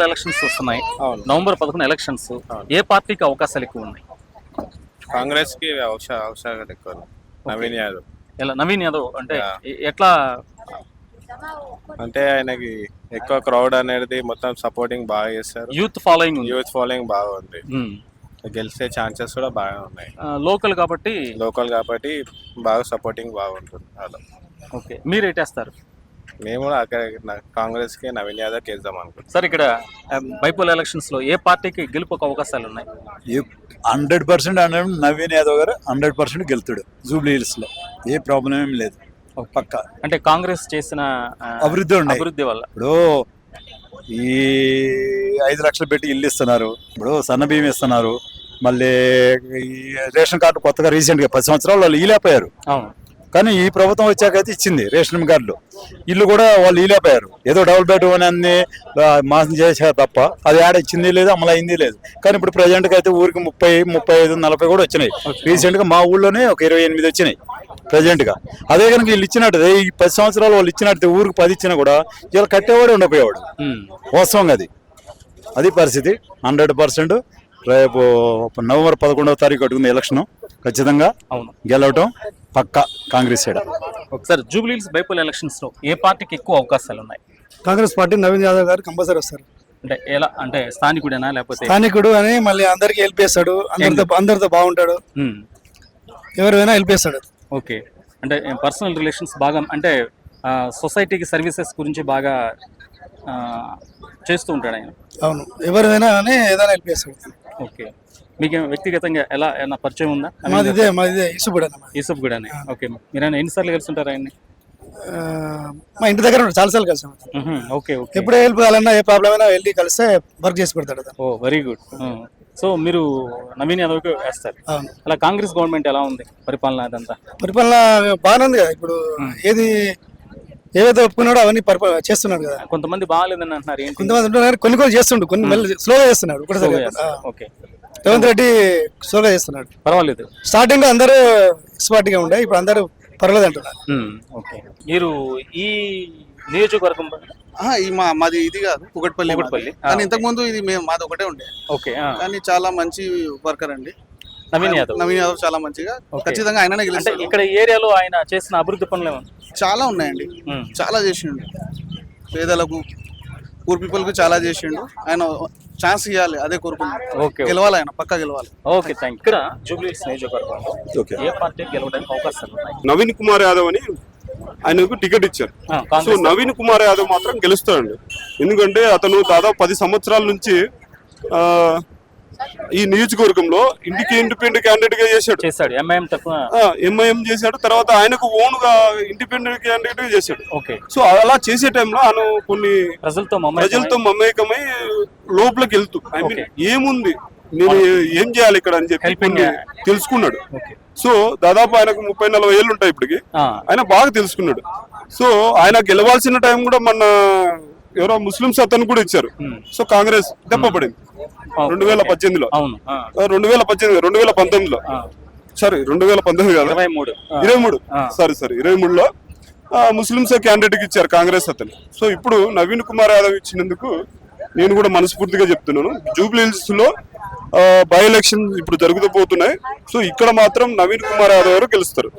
Elections వస్తున్నాయి. November పదకొండు elections ఏ పార్టీకి అవకాశాలు ఎక్కువ ఉన్నాయి? కాంగ్రెస్కి అవసరాలు ఎక్కువ నవీన్ యాదవ్. ఎలా? నవీన్ యాదవ్ అంటే ఎట్లా? అంటే ఆయనకి ఎక్కువ క్రౌడ్ అనేది మొత్తం సపోర్టింగ్ బాగా చేస్తారు. యూత్ ఫాలోయింగ్ యూత్ ఫాలోయింగ్ బాగా ఉంది. గెలిచే ఛాన్సెస్ కూడా బాగా ఉన్నాయి. లోకల్ కాబట్టి లోకల్ కాబట్టి బాగా సపోర్టింగ్ బాగుంటుంది. అలా. ఓకే. మీరు ఎటేస్తారు మేము కూడా అక్కడ నా- కాంగ్రెస్కి నవీన్ యాదవ్ వేద్దాం అనుకుంటున్నాం. సార్ ఇక్కడ బైపోల్ ఎలక్షన్స్లో ఏ పార్టీకి గెలుపుకు అవకాశాలు ఉన్నాయి? Hundred percent hundred Naveen Yadav గారు హండ్రెడ్ పర్సెంట్ గెలుతాడు జూబ్లీ హిల్స్లో ఏ ప్రాబ్లం ఏం లేదు. పక్క. అంటే కాంగ్రెస్ చేసిన అభివృద్ధి అభివృద్ధి వల్ల. ఇప్పుడు ఈ ఐదు లక్షలు పెట్టి ఇల్లు ఇస్తున్నారు. ఇప్పుడు సన్న బియ్యం ఇస్తున్నారు. మళ్ళీ ఈ రేషన్ కార్డు కొత్తగా రీసెంట్గా పది సంవత్సరాలు వాళ్ళు ఇలేపోయారు అవును. కానీ ఈ ప్రభుత్వం వచ్చాకైతే ఇచ్చింది రేషన్ కార్డులు. ఇల్లు కూడా వాళ్ళు ఇలేపోయారు ఏదో డబుల్ బెడ్రూమ్ అని మాసం చేశారు తప్ప అది యాడ్ ఇచ్చింది లేదు అమలు అయింది లేదు. కానీ ఇప్పుడు ప్రజెంట్గా అయితే ఊరికి ముప్పై ముప్పై ఐదు నలభై కూడా వచ్చినాయి. రీసెంట్గా మా ఊళ్ళోనే ఒక ఇరవై ఎనిమిది వచ్చినాయి ప్రజెంట్గా అదే కనుక వీళ్ళు ఇచ్చినట్టు ఈ పది సంవత్సరాలు వాళ్ళు ఇచ్చినట్టు ఊరికి పది ఇచ్చినా కూడా ఇలా కట్టేవాడే ఉండకపోయేవాడు ఉమ్. వాస్తవంగా అది. అది పరిస్థితి. హండ్రెడ్ పర్సెంట్ రేపు నవంబర్ పదకొండవ తారీఖు అడుగుంది ఎలక్షన్ ఖచ్చితంగా గెలవటం. పక్క Congress side. Sir Jubilee Hills bypoll ఎలక్షన్స్లో ఏ పార్టీకి ఎక్కువ అవకాశాలు ఉన్నాయి? కాంగ్రెస్ పార్టీ నవీన్ యాదవ్ గారు కంపల్సరీ వస్తారు. అంటే ఎలా అంటే స్థానికుడేనా లేకపోతే? స్థానికుడు అని మళ్ళీ అందరికి హెల్ప్ చేస్తాడు అందరితో అందరితో బాగుంటాడు. ఎవరైనా హెల్ప్ చేస్తాడు ఓకే. అంటే పర్సనల్ రిలేషన్స్ బాగా అంటే సొసైటీకి సర్వీసెస్ గురించి బాగా చేస్తూ ఉంటాడు ఆయన. అవును. ఎవరైనా అని ఏదైనా హెల్ప్ చేస్తాడు ఓకే. మీకు వ్యక్తిగతంగా ఎలా ఏమైనా పరిచయం ఉందా? మాది ఇదే మాది ఇదే ఇసుబడి అన్నమాట యూసఫ్ కూడానే ఓకే మీరు ఎన్నిసార్లు కలిసి ఉంటారు ఆయన్ని మా ఇంటి దగ్గర చాలాసార్లు కలిసాం. Okay okay. ఎప్పుడు హెల్ప్ కావాలన్నా ఏ ప్రాబ్లం అయినా వెళ్ళి కలిస్తే వర్క్ చేసి పెడతాడు. ఓ వెరీ గుడ్. సో మీరు నవీన్ యాదవ్కి వేస్తారు. అలా కాంగ్రెస్ గవర్నమెంట్ ఎలా ఉంది పరిపాలన అదంతా? పరిపాలన బాగానే ఉంది కదా ఇప్పుడు ఏది ఏవైతే ఒప్పుకున్నాడో అవన్నీ పరిపాలన చేస్తున్నాడు కదా. కొంతమంది బాగాలేదని అంటున్నారు ఏంటి? కొంతమంది ఉంటున్నారు కొన్ని కొన్ని చేస్తుండు కొన్ని మెల్లి స్లోగా చేస్తున్నాడు ఒకటేసారి కాకుండా. ఓకే. రేవంత్ రెడ్డి స్లోగా చేస్తున్నాడు. పర్వాలేదు. స్టార్టింగ్లో అందరూ స్పాటిగా ఉండే ఇప్పుడు అందరూ పర్లేదు అంటున్నారు. ఓకే. మీరు ఈ నియోజకవర్గం ఈ మా మాది ఇది కాదు కుకట్పల్లి కుకట్పల్లి. మాది. కానీ ఇంతకు ముందు ఇది మేము మాది ఒకటే ఉండే. ఓకే ఆ. కానీ చాలా మంచి వర్కర్ అండి. నవీన్ యాదవ్. నవీన్ యాదవ్ చాలా మంచిగా. ఖచ్చితంగా ఆయననే అంటే గెలుస్తాడు. ఇక్కడ ఈ ఏరియాలో ఆయన చేసిన అభివృద్ధి పనులు ఏమన్నా? చాలా ఉన్నాయండి. చాలా చేసిండు. పేదలకు పూర్ పీపుల్కు చాలా చేసిండు. ఆయన ఛాన్స్ ఇవ్వాలి అదే కోరుకున్నాడు ఓకే గెలవాలి ఆయన పక్కా గెలవాలి. ఓకే థ్యాంక్ ఇక్కడ జూబ్లీస్ నియోజకవర్గంలో ఏ పార్టీ గెలవడానికి అవకాశాలు ఉన్నాయి? నవీన్ కుమార్ యాదవ్ అని ఆయనకు టికెట్ ఇచ్చారు. ఆ, సో కాంగ్రెస్ నవీన్ కుమార్ యాదవ్ మాత్రం గెలుస్తాడండి. ఎందుకంటే అతను దాదాపు పది సంవత్సరాల నుంచి ఆ, ఈ నియోజకవర్గంలో ఇంటికి ఇండిపెండెంట్ క్యాండిడేట్గా చేశాడు. చేశాడు. ఎంఐఎం తక్కువ ఎంఐఎం చేశాడు. తర్వాత ఆయనకు ఓన్గా ఇండిపెండెంట్ క్యాండిడేట్గా చేశాడు. ఓకే. సో అలా చేసే టైంలో ఆయన కొన్ని ప్రజలతో ప్రజలతో మమేకమై లోపలికి వెళ్తూ. I mean. ఏముంది? నేను ఏం చేయాలి ఇక్కడ అని చెప్పి కొన్ని. తెలుసుకున్నాడు. సో దాదాపు ఆయనకు ముప్పై నలభై ఏళ్ళు ఉంటాయి ఇప్పటికి. ఆయన బాగా తెలుసుకున్నాడు. సో ఆయన గెలవాల్సిన టైం కూడా మన ఎవరో ముస్లింస్ అతను కూడా ఇచ్చారు. సో కాంగ్రెస్ దెబ్బపడింది. ఓకే, రెండు వేల. పద్దెనిమిదిలో. రెండు వేల పద్దెనిమిది రెండు వేల పంతొమ్మిదిలో. సారీ రెండు వేల పంతొమ్మిది కదా. ఇరవై మూడు. ఇరవై మూడు. సారీ సారీ ఇరవై మూడులో ముస్లింస్ క్యాండిడేట్కి ఇచ్చారు కాంగ్రెస్ అతను సో ఇప్పుడు నవీన్ కుమార్ యాదవ్ ఇచ్చినందుకు నేను కూడా మనస్ఫూర్తిగా చెప్తున్నాను. జూబ్లీ హిల్స్లో బై ఎలక్షన్ ఇప్పుడు జరుగుతూ పోతున్నాయి. సో ఇక్కడ మాత్రం నవీన్ కుమార్ యాదవ్ గారు గెలుస్తారు.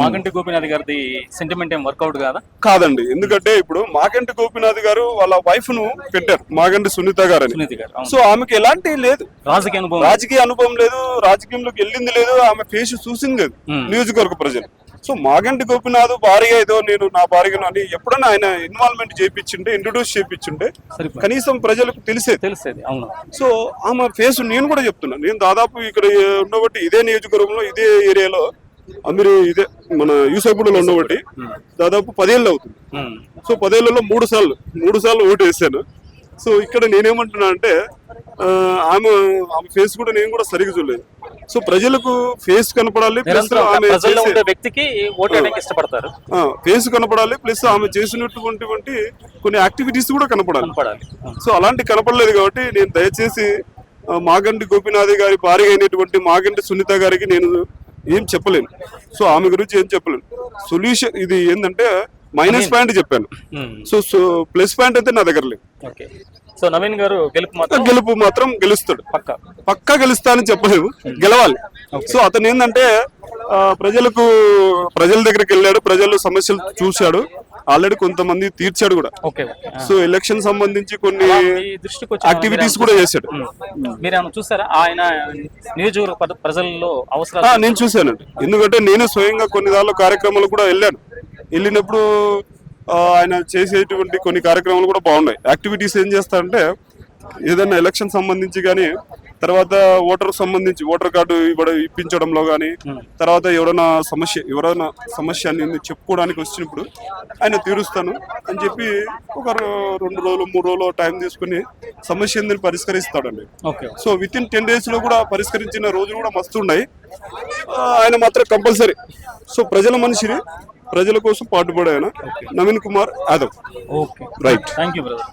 మాగంటి గోపీనాథ్ గారిది సెంటిమెంట్ ఏం వర్కౌట్ కాదా? కాదండి. ఎందుకంటే ఇప్పుడు మాగంటి గోపినాథ్ గారు వాళ్ళ వైఫ్ను పెట్టారు మాగంటి సునీత గారు అని సునీతి గారు అవును. సో ఆమెకి ఎలాంటి లేదు. రాజకీయ అనుభవం రాజకీయ అనుభవం లేదు రాజకీయంలోకి వెళ్ళింది లేదు ఆమె ఫేస్ చూసింది లేదు. నియోజకవర్గ ప్రజలు. సో మాగంటి గోపినాథ్ భార్య ఏదో నేను నా భార్యను అని ఎప్పుడైనా ఆయన ఇన్వాల్వ్మెంట్ చేయించుంటే ఇంట్రొడ్యూస్ చేయించుంటే. కనీసం ప్రజలకు తెలిసేది. తెలిసేది అవును. సో ఆమె ఫేస్ నేను కూడా చెప్తున్నా. నేను దాదాపు ఇక్కడ ఉన్నబట్టి ఇదే నియోజకవర్గంలో ఇదే ఏరియాలో మీరు ఇదే మన యూసఫ్గూడలో ఉన్నబట్టి దాదాపు పదేళ్ళు అవుతుంది. సో పదేళ్ళలో మూడు సార్లు మూడు సార్లు ఓటు వేసాను సో ఇక్కడ నేనేమంటున్నా అంటే ఆమె ఆమె ఫేస్ కూడా నేను కూడా సరిగ్గా చూడలేదు. సో ప్రజలకు ఫేస్ కనపడాలి ప్లస్ ఆమె వ్యక్తికి ఇష్టపడతారు. ఫేస్ కనపడాలి ప్లస్ ఆమె చేసినటువంటి కొన్ని యాక్టివిటీస్ కూడా కనపడాలి. సో అలాంటి కనపడలేదు కాబట్టి నేను దయచేసి మాగంటి గోపినాథ్ గారి భార్య అయినటువంటి మాగంటి సునీత గారికి నేను ఏం చెప్పలేను. సో ఆమె గురించి ఏం చెప్పలేను. సొల్యూషన్ ఇది ఏంటంటే మైనస్ పాయింట్ చెప్పాను. సో సో ప్లస్ పాయింట్ అయితే నా దగ్గర లేదు. సో నవీన్ గారు గెలుపు మాత్రం గెలుపు మాత్రం గెలుస్తాడు. పక్క. పక్కా గెలుస్తా అని చెప్పలేము గెలవాలి. సో అతను ఏంటంటే ప్రజలకు ప్రజల దగ్గరికి వెళ్ళాడు. ప్రజలు సమస్యలు చూశాడు. ఆల్రెడీ కొంతమంది తీర్చాడు కూడా. సో ఎలక్షన్ సంబంధించి కొన్ని యాక్టివిటీస్ కూడా చేశాడు. చూసారా? ఆయన నియోజకవర్గ ప్రజల్లో నేను చూశానండి ఎందుకంటే నేను స్వయంగా కొన్ని దానిలో కార్యక్రమాలు కూడా వెళ్ళాను. వెళ్ళినప్పుడు ఆయన చేసేటువంటి కొన్ని కార్యక్రమాలు కూడా బాగున్నాయి. యాక్టివిటీస్ ఏం చేస్తారంటే ఏదైనా ఎలక్షన్ సంబంధించి కానీ తర్వాత ఓటర్ సంబంధించి ఓటర్ కార్డు ఇవ్వడం ఇప్పించడంలో కానీ తర్వాత ఎవరైనా సమస్య ఎవరైనా సమస్య అని చెప్పుకోవడానికి వచ్చినప్పుడు ఆయన తీరుస్తాను అని చెప్పి ఒక రెండు రోజులు మూడు రోజులు టైం తీసుకుని సమస్య ఏందని పరిష్కరిస్తాడండి. Okay. So within ten డేస్లో కూడా పరిష్కరించిన రోజులు కూడా మస్తు ఉన్నాయి. ఆయన మాత్రం కంపల్సరీ. సో ప్రజల మనిషిని ప్రజల కోసం పాటుపడే ఆయన. Naveen Kumar Yadav. Okay. Right thank you brother